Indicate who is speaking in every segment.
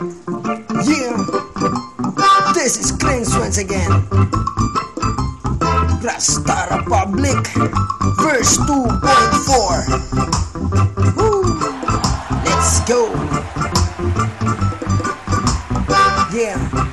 Speaker 1: Yeah, this is Cleanse once again. Rasta Republic, verse 2.4. Woo. Let's go. Yeah.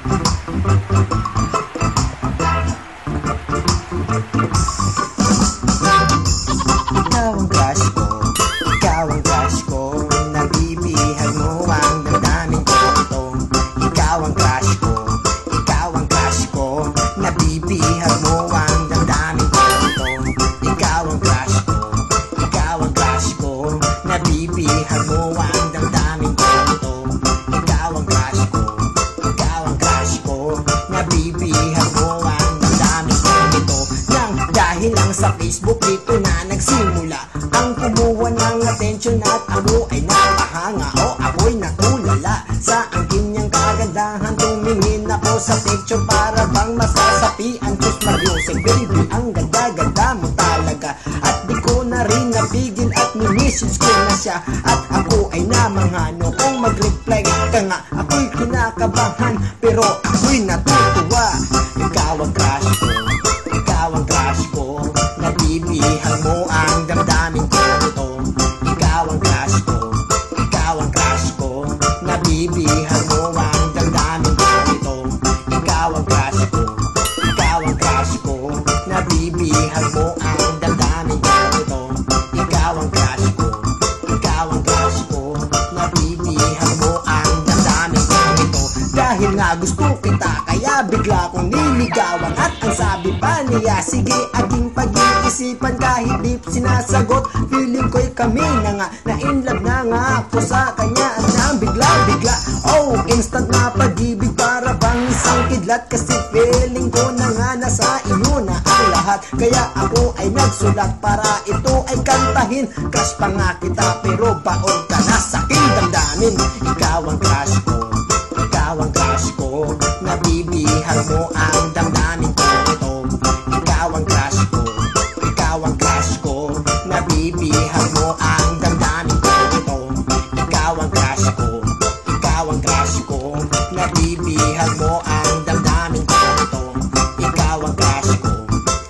Speaker 1: Lang sa Facebook dito na nagsimula. Ang kumuha ng atensyon at ako ay napahanga. O ako'y natulala. Sa ang kanyang kagandahan Tumingin ako sa picture para bang masasapian Diyos Mariusek baby, ang ganda-ganda mo talaga. At di ko na rin napigil at minisage ko na siya. At ako ay namanghano kung mag-reply ka nga Ako'y kinakabahan. Pero ako'y natutuwa Nabibihag mo ang damdamin ko ito Ikaw ang crush ko. Ikaw ang crush ko. Nabibihag mo ang damdamin ko ito Ikaw ang crush ko. Ikaw ang crush ko. Nabibihag mo ang damdamin ko ito Dahil nga gusto kita Kaya bigla kong niligawan sabi pa niya Sige aking pag-iisipan Kahit di sinasagot. Feeling ko'y kami na nga Na in love na nga ako sa kanya. At nang bigla-bigla Oh, instant na pag-ibig Para bang isang kidlat. Kasi feeling ko na nga Nasa iyo na ang lahat. Kaya ako ay nagsulat Para ito ay kantahin. Crush pa nga kita Pero baon ka na sa aking damdamin. Ikaw ang Nabibihag mo ang damdamin ko ito Ikaw ang crush ko.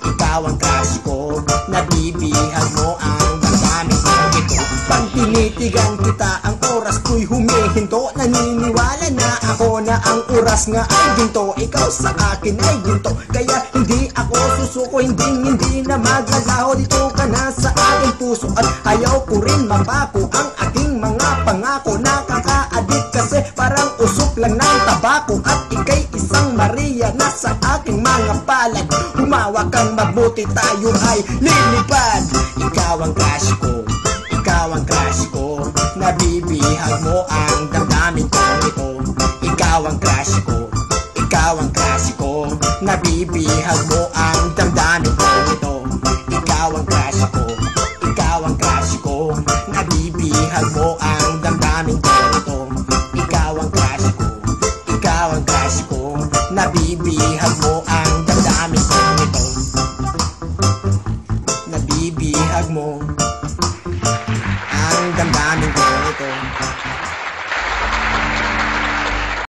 Speaker 1: Ikaw ang crush ko. Nabibihag mo ang damdamin ko ito Pag tinitigan kita ang oras ko'y humihinto. Naniniwala na ako na ang oras nga ay ginto. Ikaw sa akin ay ginto. Kaya hindi ako susuko. Hindi hindi na maglalaho. Dito ka na sa aking puso. At ayaw ko rin mapako Ang aking mga pangako. Nakaka-addict kasi parang lang ng tabako At ikay isang Maria na sa aking mga palad. Humawa kang mabuti tayo ay lilipad. Ikaw ang crush ko ikaw ang crush ko. Nabibihag mo ang damdamin ko ito Ikaw ang crush ko Ikaw ang crush ko. Nabibihag mo ang damdamin ko ito Ikaw ang crush ko Ikaw ang crush ko. Nabibihag mo ang ng Diyos ko. Nabibihag mo ang damdamin ko. Ito Nabibihag mo Ang damdamin ko. ito